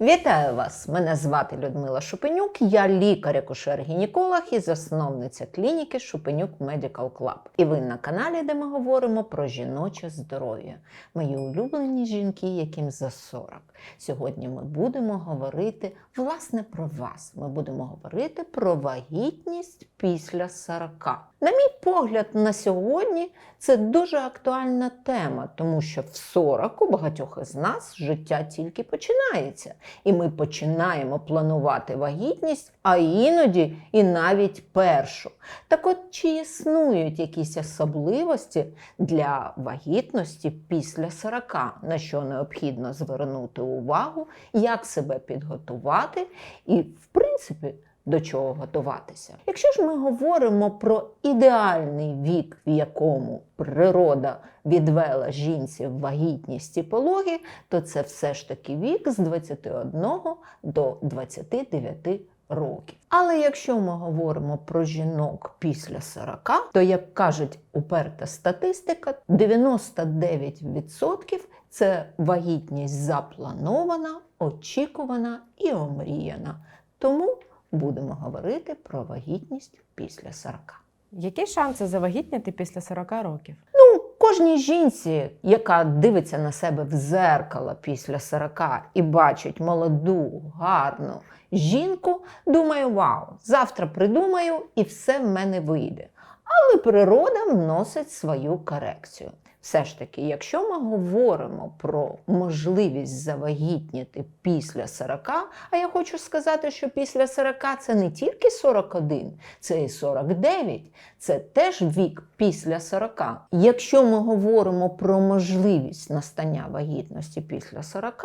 Вітаю вас! Мене звати Людмила Шупенюк. Я лікар-акушер-гінеколог і засновниця клініки Шупенюк Medical Club. І ви на каналі, де ми говоримо про жіноче здоров'я. Мої улюблені жінки, яким за 40. Сьогодні ми будемо говорити власне про вас. Ми будемо говорити про вагітність після 40. На мій погляд, на сьогодні це дуже актуальна тема, тому що в 40 у багатьох із нас життя тільки починається, і ми починаємо планувати вагітність, а іноді і навіть першу. Так от чи існують якісь особливості для вагітності після 40, на що необхідно звернути увагу, як себе підготувати? І, в принципі, до чого готуватися. Якщо ж ми говоримо про ідеальний вік, в якому природа відвела жінці в вагітність і пологи, то це все ж таки вік з 21 до 29 років. Але якщо ми говоримо про жінок після 40, то як кажуть уперта статистика, 99% це вагітність запланована, очікувана і омріяна. Тому будемо говорити про вагітність після 40. Які шанси завагітніти після 40 років? Ну, кожній жінці, яка дивиться на себе в зеркало після 40 і бачить молоду, гарну жінку, думає, вау, завтра придумаю і все в мене вийде. Але природа вносить свою корекцію. Все ж таки, якщо ми говоримо про можливість завагітніти після 40, а я хочу сказати, що після 40 це не тільки 41, це і 49, це теж вік після 40. Якщо ми говоримо про можливість настання вагітності після 40,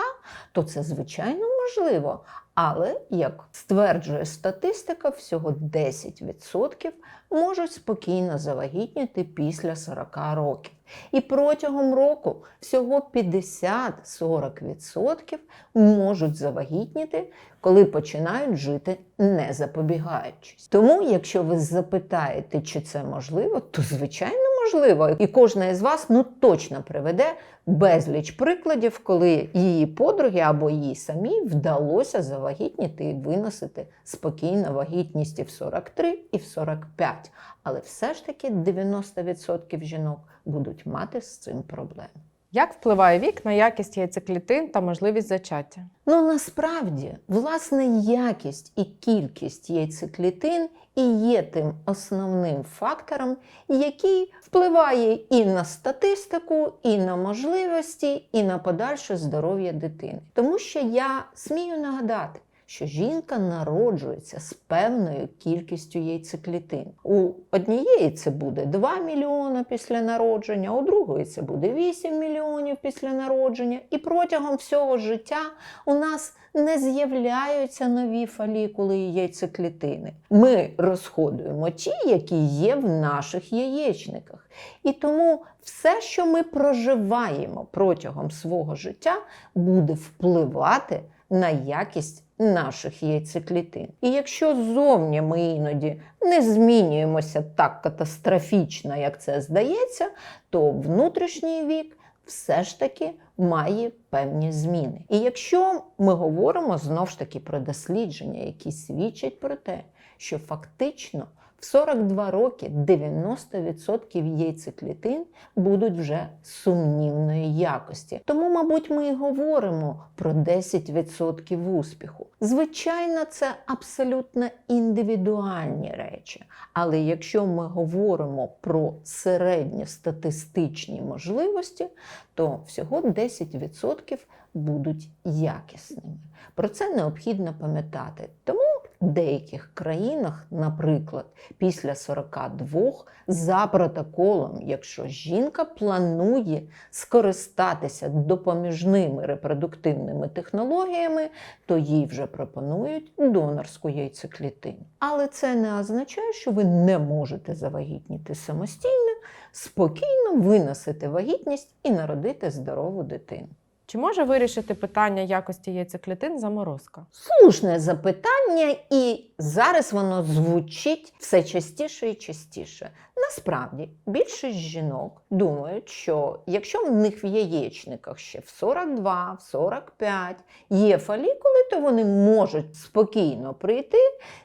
то це звичайно можливо. Але, як стверджує статистика, всього 10% можуть спокійно завагітніти після 40 років. І протягом року всього 50-40% можуть завагітніти, коли починають жити не запобігаючись. Тому, якщо ви запитаєте, чи це можливо, то звичайно можливо. І кожна із вас ну точно приведе безліч прикладів, коли її подруги або їй самі вдалося завагітніти і виносити спокійно вагітність і в 43, і в 45. Але все ж таки 90% жінок будуть мати з цим проблеми. Як впливає вік на якість яйцеклітин та можливість зачаття? Ну насправді, власне, якість і кількість яйцеклітин і є тим основним фактором, який впливає і на статистику, і на можливості, і на подальше здоров'я дитини. Тому що я смію нагадати. Що жінка народжується з певною кількістю яйцеклітин. У однієї це буде 2 мільйони після народження, у другої це буде 8 мільйонів після народження. І протягом всього життя у нас не з'являються нові фолікули і яйцеклітини. Ми розходуємо ті, які є в наших яєчниках. І тому все, що ми проживаємо протягом свого життя, буде впливати на якість наших яйцеклітин. І якщо ззовні ми іноді не змінюємося так катастрофічно, як це здається, то внутрішній вік все ж таки має певні зміни. І якщо ми говоримо знову ж таки про дослідження, які свідчать про те, що фактично в 42 роки 90% яйцеклітин будуть вже сумнівної якості. Тому, мабуть, ми і говоримо про 10% успіху. Звичайно, це абсолютно індивідуальні речі. Але якщо ми говоримо про середньостатистичні можливості, то всього 10% будуть якісними. Про це необхідно пам'ятати. Тому деяких країнах, наприклад, після 42 за протоколом, якщо жінка планує скористатися допоміжними репродуктивними технологіями, то їй вже пропонують донорську яйцеклітину. Але це не означає, що ви не можете завагітніти самостійно, спокійно виносити вагітність і народити здорову дитину. Чи може вирішити питання якості яйцеклітин заморозка? Слушне запитання, і зараз воно звучить все частіше і частіше. Насправді, більшість жінок думають, що якщо в них в яєчниках ще в 42, в 45 є фолікули, то вони можуть спокійно прийти,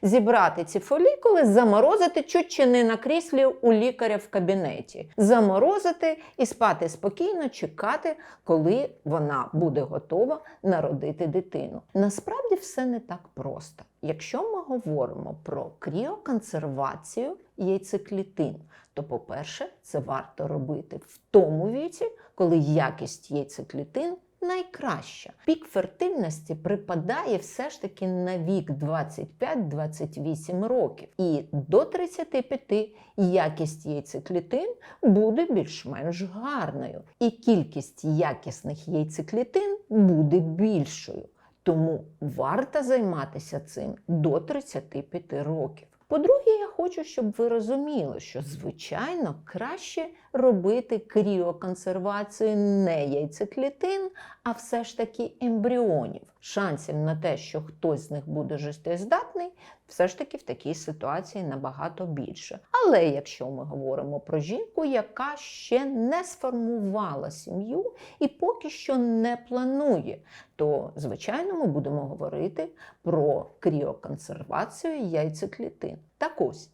зібрати ці фолікули, заморозити чуть чи не на кріслі у лікаря в кабінеті, заморозити і спати спокійно, чекати, коли вона буде готова народити дитину. Насправді все не так просто. Якщо ми говоримо про кріоконсервацію яйцеклітин, то, по-перше, це варто робити в тому віці, коли якість яйцеклітин найкраща. Пік фертильності припадає все ж таки на вік 25-28 років. І до 35 якість яйцеклітин буде більш-менш гарною. І кількість якісних яйцеклітин буде більшою. Тому варто займатися цим до 35 років. По-друге, я хочу, щоб ви розуміли, що звичайно краще робити кріоконсервацію не яйцеклітин, а все ж таки ембріонів. Шансів на те, що хтось з них буде життєздатний, все ж таки в такій ситуації набагато більше. Але якщо ми говоримо про жінку, яка ще не сформувала сім'ю і поки що не планує, то звичайно ми будемо говорити про кріоконсервацію яйцеклітин. Так ось.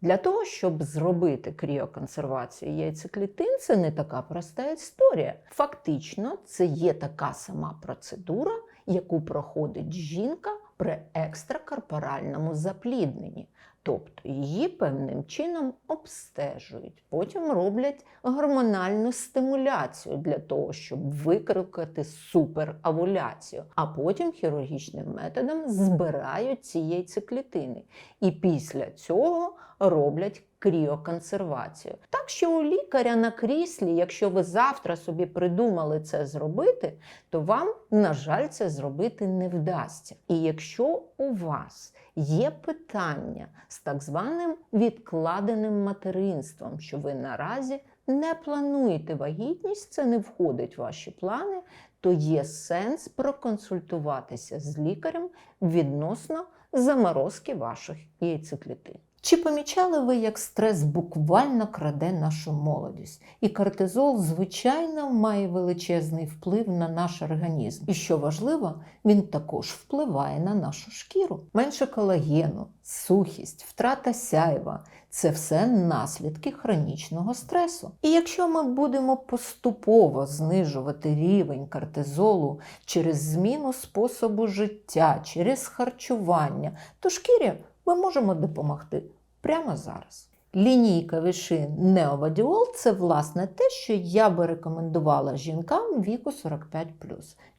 Для того, щоб зробити кріоконсервацію яйцеклітин, це не така проста історія. Фактично, це є така сама процедура, яку проходить жінка при екстракорпоральному заплідненні. Тобто її певним чином обстежують, потім роблять гормональну стимуляцію для того, щоб викликати суперавуляцію, а потім хірургічним методом збирають ці яйцеклітини. І після цього роблять кріоконсервацію. Так що у лікаря на кріслі, якщо ви завтра собі придумали це зробити, то вам, на жаль, це зробити не вдасться. І якщо у вас є питання з так званим відкладеним материнством, що ви наразі не плануєте вагітність, це не входить в ваші плани, то є сенс проконсультуватися з лікарем відносно заморозки ваших яйцеклітин. Чи помічали ви, як стрес буквально краде нашу молодість? І кортизол, звичайно, має величезний вплив на наш організм. І що важливо, він також впливає на нашу шкіру. Менше колагену, сухість, втрата сяйва це все наслідки хронічного стресу. І якщо ми будемо поступово знижувати рівень кортизолу через зміну способу життя, через харчування, то шкірі ми можемо допомогти прямо зараз. Лінійка вишин Неовадіол це власне те, що я би рекомендувала жінкам віку 45.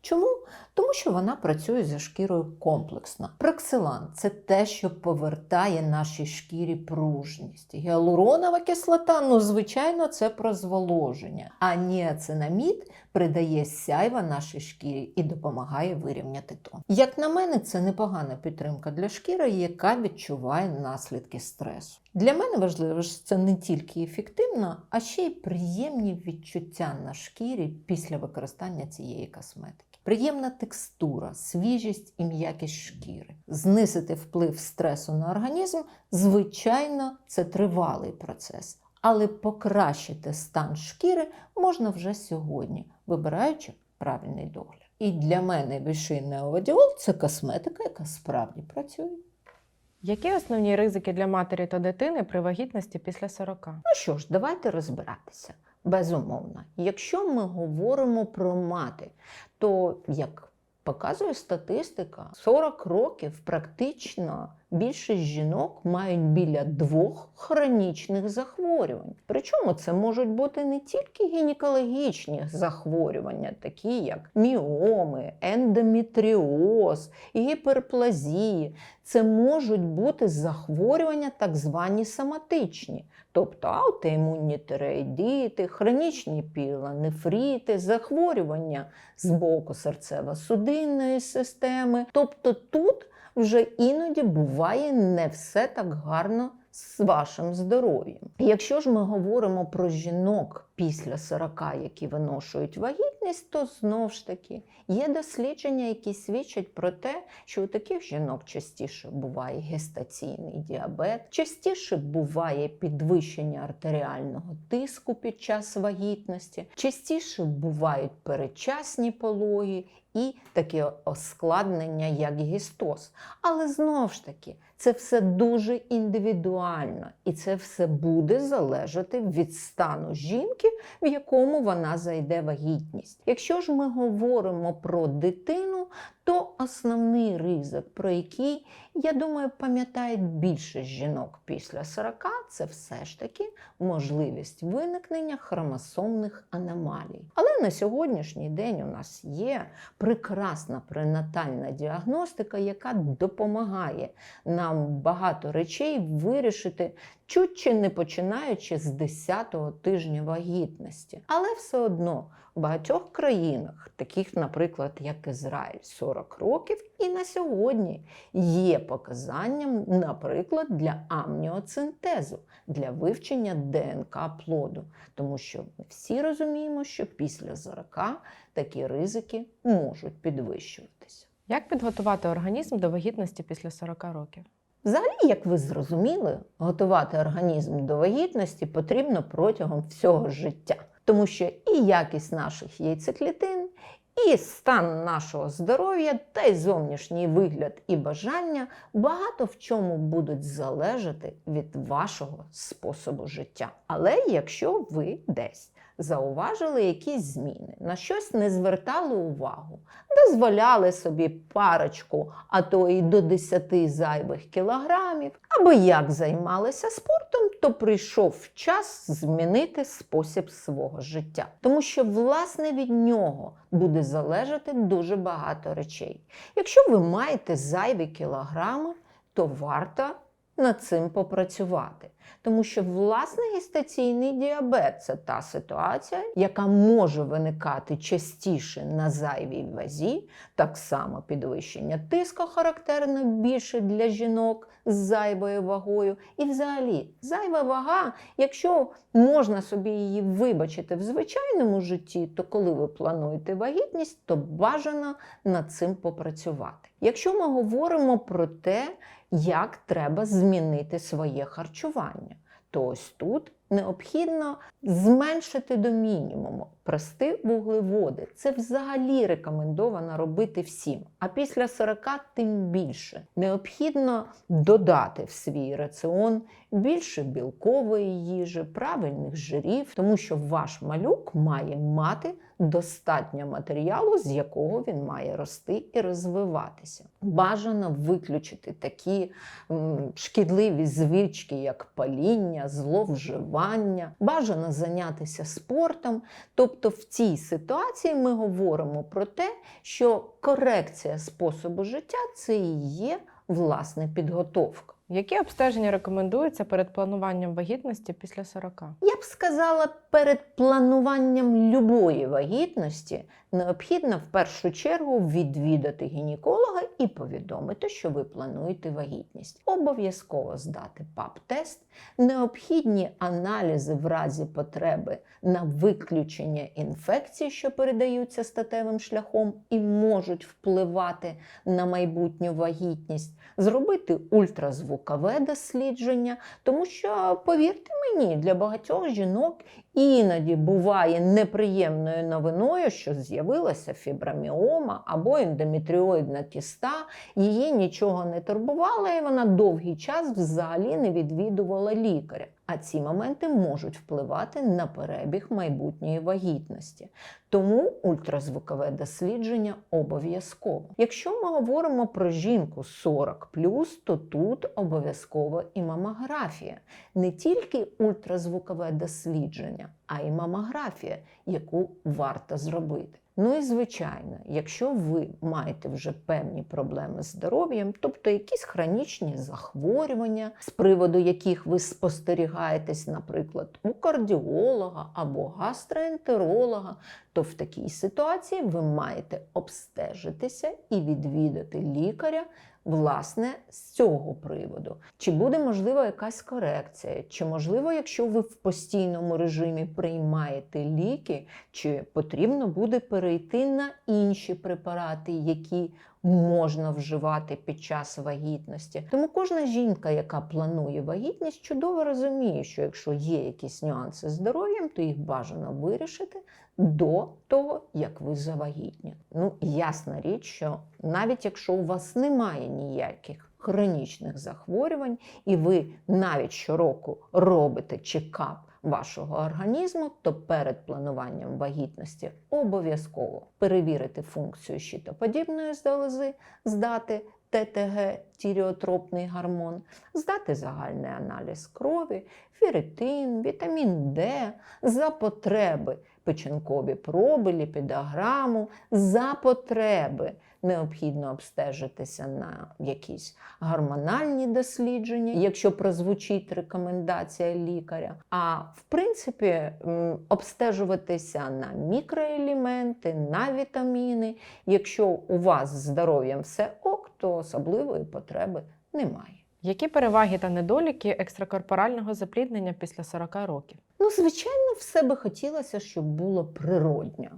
Чому? Тому що вона працює зі шкірою комплексно. Проксилан це те, що повертає нашій шкірі пружність. Гіалуронова кислота, ну, звичайно, це про зволоження. А ніацинамід придає сяйва нашій шкірі і допомагає вирівняти тон. Як на мене, це непогана підтримка для шкіри, яка відчуває наслідки стресу. Для мене важливо, що це не тільки ефективно, а ще й приємні відчуття на шкірі після використання цієї косметики. Приємна текстура, свіжість і м'якість шкіри. Знизити вплив стресу на організм, звичайно, це тривалий процес. Але покращити стан шкіри можна вже сьогодні, вибираючи правильний догляд. І для мене вишинний овадіол це косметика, яка справді працює. Які основні ризики для матері та дитини при вагітності після 40? Ну що ж, давайте розбиратися. Безумовно, якщо ми говоримо про мати, то як показує статистика, 40 років практично більшість жінок мають біля двох хронічних захворювань. Причому це можуть бути не тільки гінекологічні захворювання, такі як міоми, ендометріоз, гіперплазії. Це можуть бути захворювання так звані соматичні, тобто аутоімунні тиреїдити, хронічні пілонефрити, захворювання з боку серцево-судинної системи. Тобто тут вже іноді буває не все так гарно з вашим здоров'ям. Якщо ж ми говоримо про жінок після 40, які виношують вагітність, то знову ж таки є дослідження, які свідчать про те, що у таких жінок частіше буває гестаційний діабет, частіше буває підвищення артеріального тиску під час вагітності, частіше бувають передчасні пологи і таке оскладнення, як гістоз. Але знову ж таки, це все дуже індивідуально, і це все буде залежати від стану жінки, в якому вона зайде вагітність. Якщо ж ми говоримо про дитину, то основний ризик, про який, я думаю, пам'ятають більше жінок після 40, це все ж таки можливість виникнення хромосомних аномалій. Але на сьогоднішній день у нас є прекрасна пренатальна діагностика, яка допомагає нам багато речей вирішити чуть чи не починаючи з 10-го тижня вагітності. Але все одно в багатьох країнах, таких, наприклад, як Ізраїль, 40 років, і на сьогодні є показанням, наприклад, для амніоцинтезу, для вивчення ДНК плоду. Тому що ми всі розуміємо, що після 40 такі ризики можуть підвищуватися. Як підготувати організм до вагітності після 40 років? Взагалі, як ви зрозуміли, готувати організм до вагітності потрібно протягом всього життя, тому що і якість наших яйцеклітин, і стан нашого здоров'я, та й зовнішній вигляд і бажання багато в чому будуть залежати від вашого способу життя. Але якщо ви десь зауважили якісь зміни, на щось не звертали увагу, дозволяли собі парочку, а то і до 10 зайвих кілограмів, або як займалися спортом, то прийшов час змінити спосіб свого життя. Тому що, власне, від нього буде залежати дуже багато речей. Якщо ви маєте зайві кілограми, то варто над цим попрацювати. Тому що власне гестаційний діабет це та ситуація, яка може виникати частіше на зайвій вазі, так само підвищення тиску характерно більше для жінок з зайвою вагою. І взагалі, зайва вага, якщо можна собі її вибачити в звичайному житті, то коли ви плануєте вагітність, то бажано над цим попрацювати. Якщо ми говоримо про те, як треба змінити своє харчування, то ось тут необхідно зменшити до мінімуму прости вуглеводи. Це взагалі рекомендовано робити всім. А після 40 тим більше. Необхідно додати в свій раціон більше білкової їжі, правильних жирів, тому що ваш малюк має мати достатньо матеріалу, з якого він має рости і розвиватися. Бажано виключити такі шкідливі звички, як паління, зловживання. Бажано зайнятися спортом. Тобто в цій ситуації ми говоримо про те, що корекція способу життя це і є власне підготовка. Які обстеження рекомендуються перед плануванням вагітності після 40? Я б сказала, перед плануванням любої вагітності необхідно в першу чергу відвідати гінеколога і повідомити, що ви плануєте вагітність. Обов'язково здати ПАП-тест, необхідні аналізи в разі потреби на виключення інфекцій, що передаються статевим шляхом і можуть впливати на майбутню вагітність, зробити ультразвукове дослідження, тому що, повірте мені, для багатьох жінок іноді буває неприємною новиною, що з'явилася фіброміома або ендометріоїдна кіста, її нічого не турбувало, і вона довгий час взагалі не відвідувала лікаря. А ці моменти можуть впливати на перебіг майбутньої вагітності. Тому ультразвукове дослідження обов'язково. Якщо ми говоримо про жінку 40 то тут обов'язково і мамографія. Не тільки ультразвукове дослідження, а й мамографія, яку варто зробити. Ну і звичайно, якщо ви маєте вже певні проблеми з здоров'ям, тобто якісь хронічні захворювання, з приводу яких ви спостерігаєтесь, наприклад, у кардіолога або гастроентеролога, то то в такій ситуації ви маєте обстежитися і відвідати лікаря. Власне, з цього приводу. Чи буде можлива якась корекція? Чи можливо, якщо ви в постійному режимі приймаєте ліки, чи потрібно буде перейти на інші препарати, які можна вживати під час вагітності? Тому кожна жінка, яка планує вагітність, чудово розуміє, що якщо є якісь нюанси з здоров'ям, то їх бажано вирішити до того, як ви завагітні. Ну, ясна річ, що навіть якщо у вас немає ніяких хронічних захворювань, і ви навіть щороку робите чекап вашого організму, то перед плануванням вагітності обов'язково перевірити функцію щитоподібної залози, здати ТТГ, тіріотропний гормон, здати загальний аналіз крові, ферритин, вітамін Д, за потреби печінкові проби, ліпідограму, за потреби необхідно обстежитися на якісь гормональні дослідження, якщо прозвучить рекомендація лікаря. А в принципі, обстежуватися на мікроелементи, на вітаміни. Якщо у вас з здоров'ям все ок, то особливої потреби немає. Які переваги та недоліки екстракорпорального запліднення після 40 років? Ну, звичайно, все би хотілося, щоб було природньо,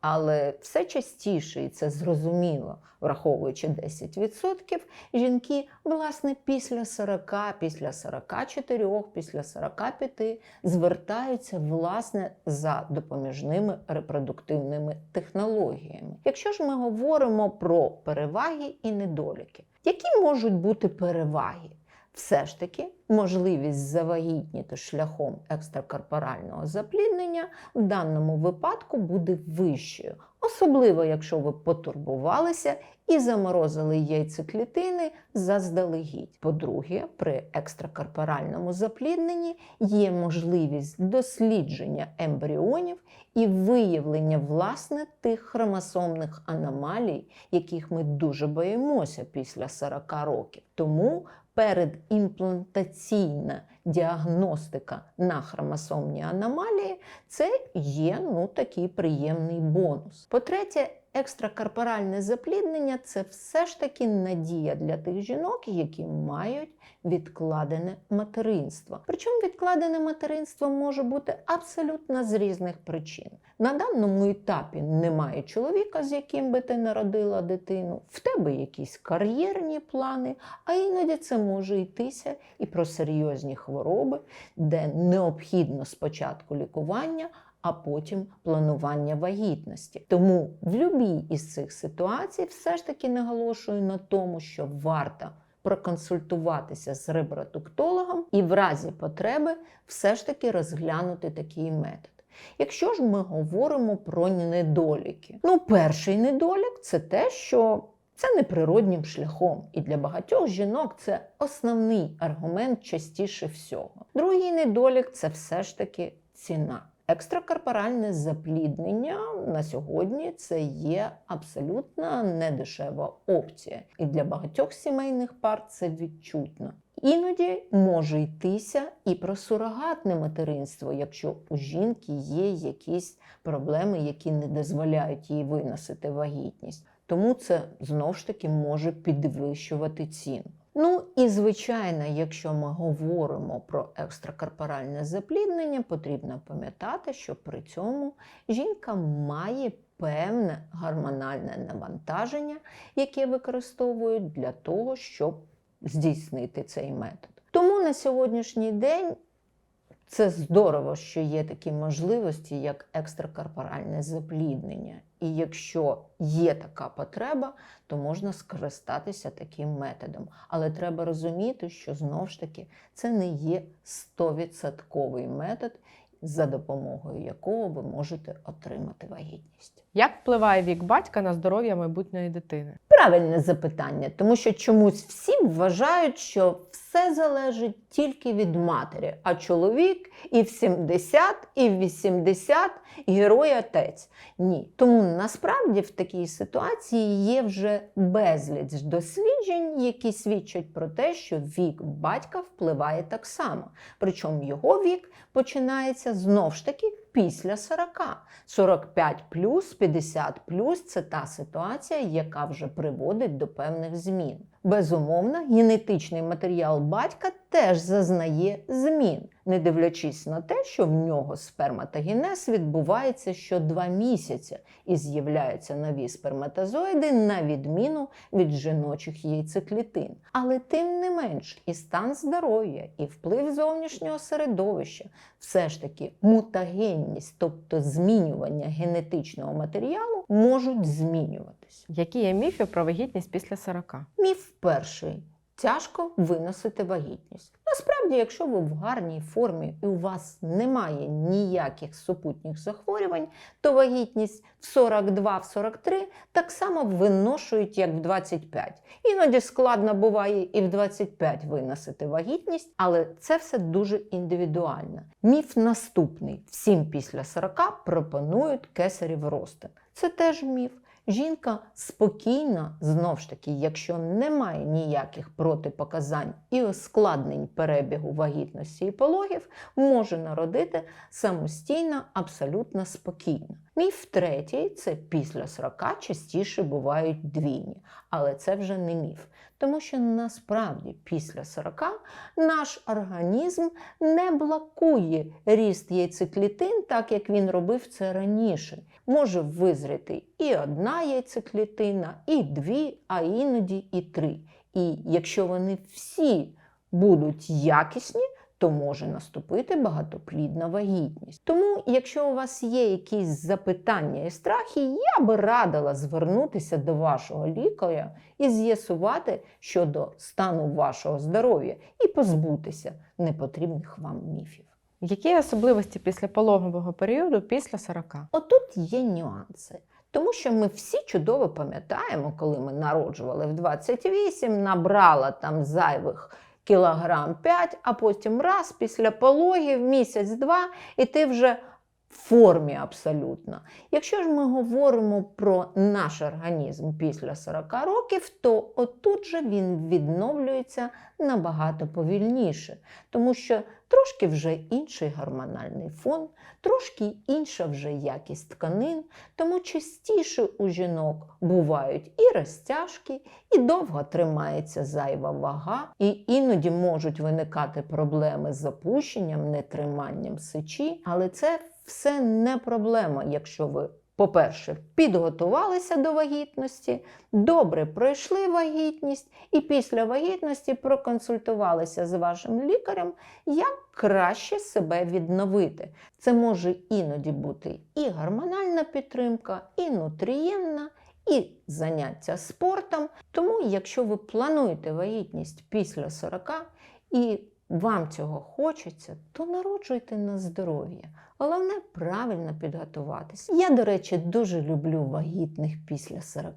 але все частіше, і це зрозуміло, враховуючи 10%, жінки, власне, після 40, після 44, після 45 звертаються власне за допоміжними репродуктивними технологіями. Якщо ж ми говоримо про переваги і недоліки, які можуть бути переваги? Все ж таки можливість завагітніти шляхом екстракорпорального запліднення в даному випадку буде вищою, особливо якщо ви потурбувалися і заморозили яйцеклітини заздалегідь. По-друге, при екстракорпоральному заплідненні є можливість дослідження ембріонів і виявлення власне тих хромосомних аномалій, яких ми дуже боїмося після 40 років. Тому передімплантаційна діагностика на хромосомні аномалії це є ну, такий приємний бонус. По-третє, екстракорпоральне запліднення це все ж таки надія для тих жінок, які мають відкладене материнство. Причому відкладене материнство може бути абсолютно з різних причин. На даному етапі немає чоловіка, з яким би ти народила дитину, в тебе якісь кар'єрні плани, а іноді це може йтися і про серйозні хвороби, де необхідно спочатку лікування. А потім планування вагітності. Тому в будь-якій із цих ситуацій все ж таки наголошую на тому, що варто проконсультуватися з репродуктологом і в разі потреби все ж таки розглянути такий метод. Якщо ж ми говоримо про недоліки, ну перший недолік це те, що це неприроднім шляхом, і для багатьох жінок це основний аргумент частіше всього. Другий недолік це все ж таки ціна. Екстракорпоральне запліднення на сьогодні це є абсолютно недешева опція, і для багатьох сімейних пар це відчутно. Іноді може йтися і про сурогатне материнство, якщо у жінки є якісь проблеми, які не дозволяють їй виносити вагітність. Тому це знову ж таки може підвищувати ціну. Ну і звичайно, якщо ми говоримо про екстракорпоральне запліднення, потрібно пам'ятати, що при цьому жінка має певне гормональне навантаження, яке використовують для того, щоб здійснити цей метод. Тому на сьогоднішній день це здорово, що є такі можливості, як екстракорпоральне запліднення. І якщо є така потреба, то можна скористатися таким методом. Але треба розуміти, що знову ж таки це не є 100% метод, за допомогою якого ви можете отримати вагітність. Як впливає вік батька на здоров'я майбутньої дитини? Правильне запитання, тому що чомусь всі вважають, що все залежить тільки від матері, а чоловік і в 70, і в 80 герой отець. Ні. Тому насправді в такій ситуації є вже безліч досліджень, які свідчать про те, що вік батька впливає так само. Причому його вік починається знов ж таки після 40. 45 плюс, 50 плюс це та ситуація, яка вже приводить до певних змін. Безумовно, генетичний матеріал батька теж зазнає змін, не дивлячись на те, що в нього сперматогенез відбувається що два місяці і з'являються нові сперматозоїди на відміну від жіночих яйцеклітин. Але тим не менш, і стан здоров'я, і вплив зовнішнього середовища, все ж таки мутагенність, тобто змінювання генетичного матеріалу, можуть змінюватися. Які є міфи про вагітність після 40? Міф перший. Тяжко виносити вагітність. Насправді, якщо ви в гарній формі і у вас немає ніяких супутніх захворювань, то вагітність в 42-43 так само виношують, як в 25. Іноді складно буває і в 25 виносити вагітність, але це все дуже індивідуально. Міф наступний: всім після 40 пропонують кесарів розтин. Це теж міф. Жінка спокійна, знов ж таки, якщо немає ніяких протипоказань і ускладнень перебігу вагітності і пологів, може народити самостійно, абсолютно спокійно. Міф третій це після 40 частіше бувають двійні, але це вже не міф. Тому що насправді після 40 наш організм не блокує ріст яйцеклітин, так як він робив це раніше. Може визріти і одна яйцеклітина, і дві, а іноді і три. І якщо вони всі будуть якісні, то може наступити багатоплідна вагітність. Тому, якщо у вас є якісь запитання і страхи, я би радила звернутися до вашого лікаря і з'ясувати щодо стану вашого здоров'я і позбутися непотрібних вам міфів. Які особливості після пологового періоду після 40? Отут є нюанси. Тому що ми всі чудово пам'ятаємо, коли ми народжували в 28, набрала там зайвих кілограм 5, а потім раз після пологів, місяць-два, і ти вже формі абсолютно. Якщо ж ми говоримо про наш організм після 40 років, то отут же він відновлюється набагато повільніше, тому що трошки вже інший гормональний фон, трошки інша вже якість тканин, тому частіше у жінок бувають і розтяжки, і довго тримається зайва вага, і іноді можуть виникати проблеми з запущенням, нетриманням сечі, але це все не проблема, якщо ви. По-перше, підготувалися до вагітності, добре пройшли вагітність, і після вагітності проконсультувалися з вашим лікарем, як краще себе відновити. Це може іноді бути і гормональна підтримка, і нутрієнна, і заняття спортом. Тому, якщо ви плануєте вагітність після 40 і вам цього хочеться, то народжуйте на здоров'я. Головне правильно підготуватися. Я, до речі, дуже люблю вагітних після 40,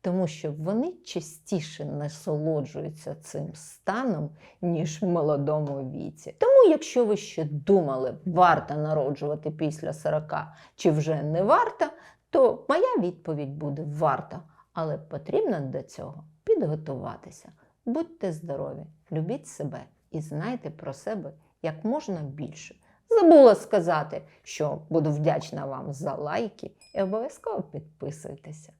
тому що вони частіше насолоджуються цим станом, ніж в молодому віці. Тому, якщо ви ще думали, варто народжувати після 40 чи вже не варто, то моя відповідь буде варто, але потрібно до цього підготуватися. Будьте здорові, любіть себе і знайте про себе як можна більше. Забула сказати, що буду вдячна вам за лайки і обов'язково підписуйтеся.